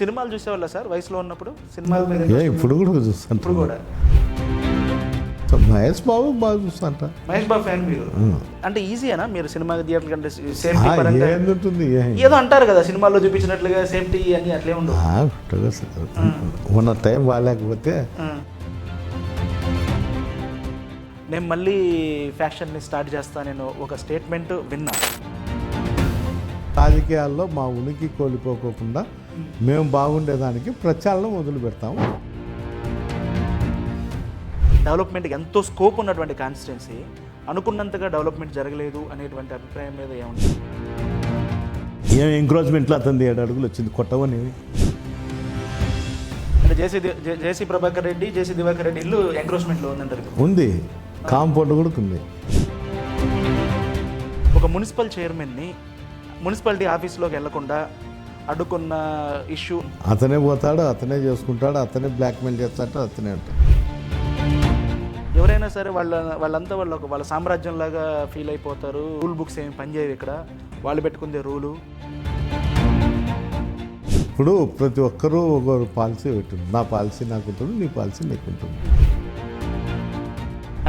సినిమాలు చూసేవాళ్ళ సార్? వయసులో ఉన్నప్పుడు సినిమాల మీద ఇప్పుడు కూడా ఇప్పుడు చూస్తాను కూడా మహేష్ బాబు బాగా చూస్తాంట. మహేష్ బాబు ఫ్యాన్ మీరు? అంటే ఈజీయేనా? మీరు సినిమా థియేటర్ కంటే సేఫ్టీ పరంగా ఏం ఏదో అంటారు కదా సినిమాల్లో చూపించినట్లుగా సేఫ్టీ అని అట్లే ఉంటుందా సార్. ఉన్న టైం బాగాలేకపోతే. నేను మళ్ళీ ఫ్యాషన్ని స్టార్ట్ చేస్తా నేను ఒక స్టేట్మెంట్ విన్నా. రాజకీయాల్లో మా ఉనికి కోల్పోకోకుండా మేము బాగుండేదానికి ప్రచారం మొదలు పెడతాము. డెవలప్మెంట్కి ఎంతో స్కోప్ ఉన్నటువంటి కాన్స్టిట్యున్సీ అనుకున్నంతగా డెవలప్మెంట్ జరగలేదు అనేటువంటి అభిప్రాయం మీద ఏముంది? ఏం ఎంక్రోచ్మెంట్లో అతనిది ఏడు అడుగులు వచ్చింది కొట్టవని అంటే JC JC Prabhakar Reddy JC Diwakar Reddy ఇల్లు ఎంక్రోచ్మెంట్లో ఉందంటారు. ఉంది. కాంపౌండ్ కూడా ఉంది. ఒక మున్సిపల్ చైర్మన్ని మున్సిపాలిటీ ఆఫీస్లోకి వెళ్ళకుండా అడ్డుకున్న ఇష్యూ. అతనే పోతాడు అతనే చేసుకుంటాడు అతనే బ్లాక్మెయిల్ చేస్తాడు అతనే ఉంటాడు ఎవరైనా సరే వాళ్ళ వాళ్ళంతా వాళ్ళ ఒక వాళ్ళ సామ్రాజ్యంలాగా ఫీల్ అయిపోతారు. రూల్ బుక్స్ ఏమి పనిచేయవు ఇక్కడ. వాళ్ళు పెట్టుకుందే రూలు ఇప్పుడు ప్రతి ఒక్కరూ ఒక పాలసీ పెట్టింది నా పాలసీ నాకు ఉంటుంది నీ పాలసీ నీకు ఉంటుంది.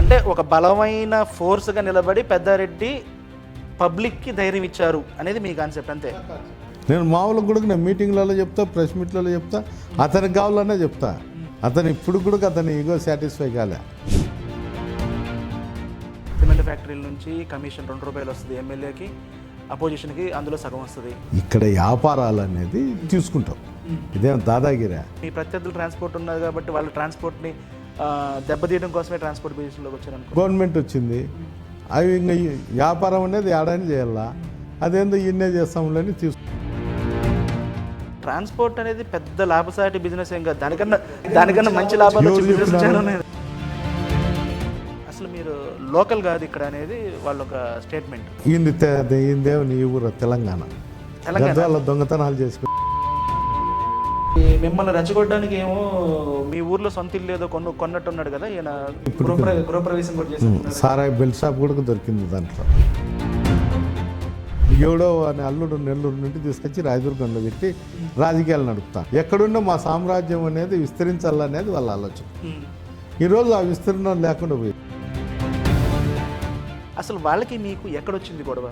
అంటే ఒక బలమైన ఫోర్స్గా నిలబడి పెద్దారెడ్డి పబ్లిక్కి ధైర్యం ఇచ్చారు అనేది మీ కాన్సెప్ట్ అంతే. నేను మామూలుగా కూడా నేను మీటింగ్లలో చెప్తా ప్రెస్ మీట్లలో చెప్తా అతనికి కావాలనే చెప్తా. అతను ఇప్పుడు కూడా అతని ఈగో సాటిస్ఫై కాలే. సిమెంట్ ఫ్యాక్టరీల నుంచి కమిషన్ రెండు రూపాయలు వస్తుంది ఎమ్మెల్యేకి అపోజిషన్కి అందులో సగం వస్తుంది. ఇక్కడ వ్యాపారాలు అనేది తీసుకుంటాం. ఇదేం దాదాగిరా? మీ ప్రత్యర్థులు ట్రాన్స్పోర్ట్ ఉన్నది కాబట్టి వాళ్ళ ట్రాన్స్పోర్ట్ని దెబ్బతీయడం కోసమే ట్రాన్స్పోర్ట్ బిజినెస్లోకి వచ్చారనుకో. గవర్నమెంట్ వచ్చింది. అవి ఇంకా వ్యాపారం అనేది ఏడాని చేయాలా? అదేందో ఇన్నే చేస్తాంలేని తీసుకు ట్రాన్స్పోర్ట్ అనేది పెద్ద లాభసాటి బిజినెస్ ఏం కాదు. దానికన్నా దానికన్నా మంచి లాభాలు వచ్చే బిజినెస్? చాలా అసలు మీరు లోకల్ కాదు ఇక్కడ అనేది వాళ్ళ ఒక స్టేట్మెంట్ ఈయన ఈయనదేమో నీ ఊరు? తెలంగాణ. తెలంగాణ? దొంగతనాలు చేసుకుంటారు మిమ్మల్ని రెచ్చగొట్టడానికి ఏమో మీ ఊర్లో సొంత ఇల్లు ఏదో కొను కొన్నట్టు ఉన్నాడు కదా ఈయన గృహప్ర గృహప్రవేశం కూడా చేశారు సారాయి బెల్ షాప్ కూడా దొరికింది దాంట్లో. ఎవడో అని అల్లుడు నెల్లూరు నుండి తీసుకొచ్చి రాయదుర్గంలో పెట్టి రాజకీయాలు నడుపుతా ఎక్కడున్నా మా సామ్రాజ్యం అనేది విస్తరించాలనేది వాళ్ళ ఆలోచన. ఈరోజు ఆ విస్తరణ లేకుండా పోయింది. అసలు వాళ్ళకి మీకు ఎక్కడొచ్చింది గొడవ?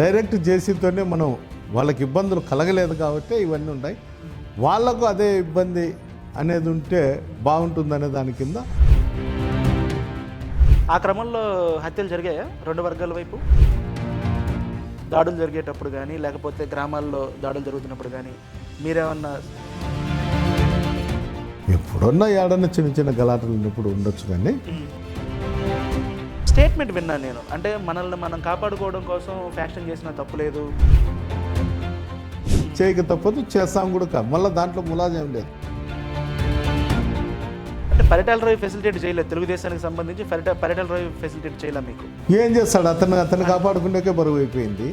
డైరెక్ట్ జేసీతోనే మనం వాళ్ళకి ఇబ్బందులు కలగలేదు కాబట్టి ఇవన్నీ ఉన్నాయి. వాళ్ళకు అదే ఇబ్బంది అనేది ఉంటే బాగుంటుందనే దాని కింద. ఆ క్రమంలో హత్యలు జరిగాయా రెండు వర్గాల వైపు? దాడులు జరిగేటప్పుడు కానీ లేకపోతే గ్రామాల్లో దాడులు జరుగుతున్నప్పుడు కానీ మీరేమన్నా ఎప్పుడన్నా ఏడన్నా చిన్న చిన్న గలాటలు ఉన్నప్పుడు ఉండొచ్చు కానీ. స్టేట్మెంట్ విన్నాను నేను. అంటే మనల్ని మనం కాపాడుకోవడం కోసం ఫ్యాక్షన్ చేసిన తప్పు లేదు. చేయక తప్పదు చేస్తాం కూడా మళ్ళీ దాంట్లో ములాజం లేదు. అంటే పరిటాల రాయ్ ఫెసిలిటేట్ చేయలేదు. తెలుగుదేశానికి సంబంధించి పరిట పరిటాల రాయ్ ఫెసిలిటేట్ చేయలే మీకు. ఏం చేస్తాడు? అతను అతను కాపాడుకునేకే బరువు అయిపోయింది.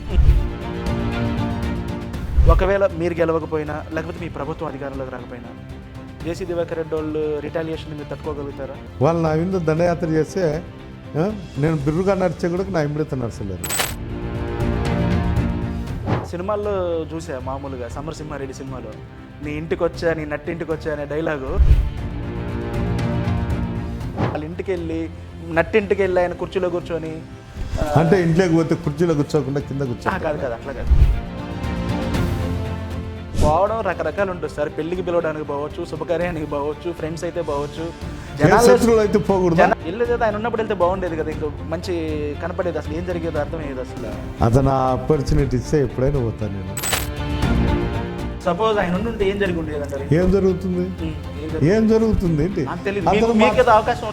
ఒకవేళ మీరు గెలవకపోయినా లేకపోతే మీ ప్రభుత్వం అధికారంలోకి రాకపోయినా జేసీ దివాకర్ రెడ్డి వాళ్ళు రిటాలియేషన్ మీరు తట్టుకోగలుగుతారా? వాళ్ళు నా మీద దండయాత్ర చేస్తే నేను బిర్రుగా నడిచే కూడా నా ఇమిడిత నడచలేదు. సినిమాల్లో చూసా మామూలుగా సమరసింహారెడ్డి సినిమాలో. నీ ఇంటికి వచ్చా నీ నట్టింటికి వచ్చా అనే డైలాగు. వాళ్ళ ఇంటికి వెళ్ళి నట్టింటికి వెళ్ళి ఆయన కుర్చీలో కూర్చొని అంటే ఇంట్లోకి పోతే కుర్చీలో కూర్చోకుండా కింద కూర్చో కాదు కాదు అట్లా కాదు. పోవడం రకరకాలు ఉంటుంది సార్. పెళ్ళికి పిలవడానికి పోవచ్చు శుభకార్యానికి పోవచ్చు ఫ్రెండ్స్ అయితే పోవచ్చు. శత్రువులు అయితే పోకూడదు? వెళ్ళేది ఆయన ఉన్నప్పుడు వెళ్తే బాగుండేది కదా ఇంకా మంచి కనపడేది అసలు. ఏం జరిగేది అర్థమయ్యేది అసలు. అతను ఆపర్చునిటీ ఇస్తే ఎప్పుడైనా పోతాను నేను. సపోజ్ ఆయన ఉంటే ఏం జరిగి ఉండేది ఏం జరుగుతుంది? ఏం జరిగి- ఏం జరుగుతుంది ఏంటి? అవకాశం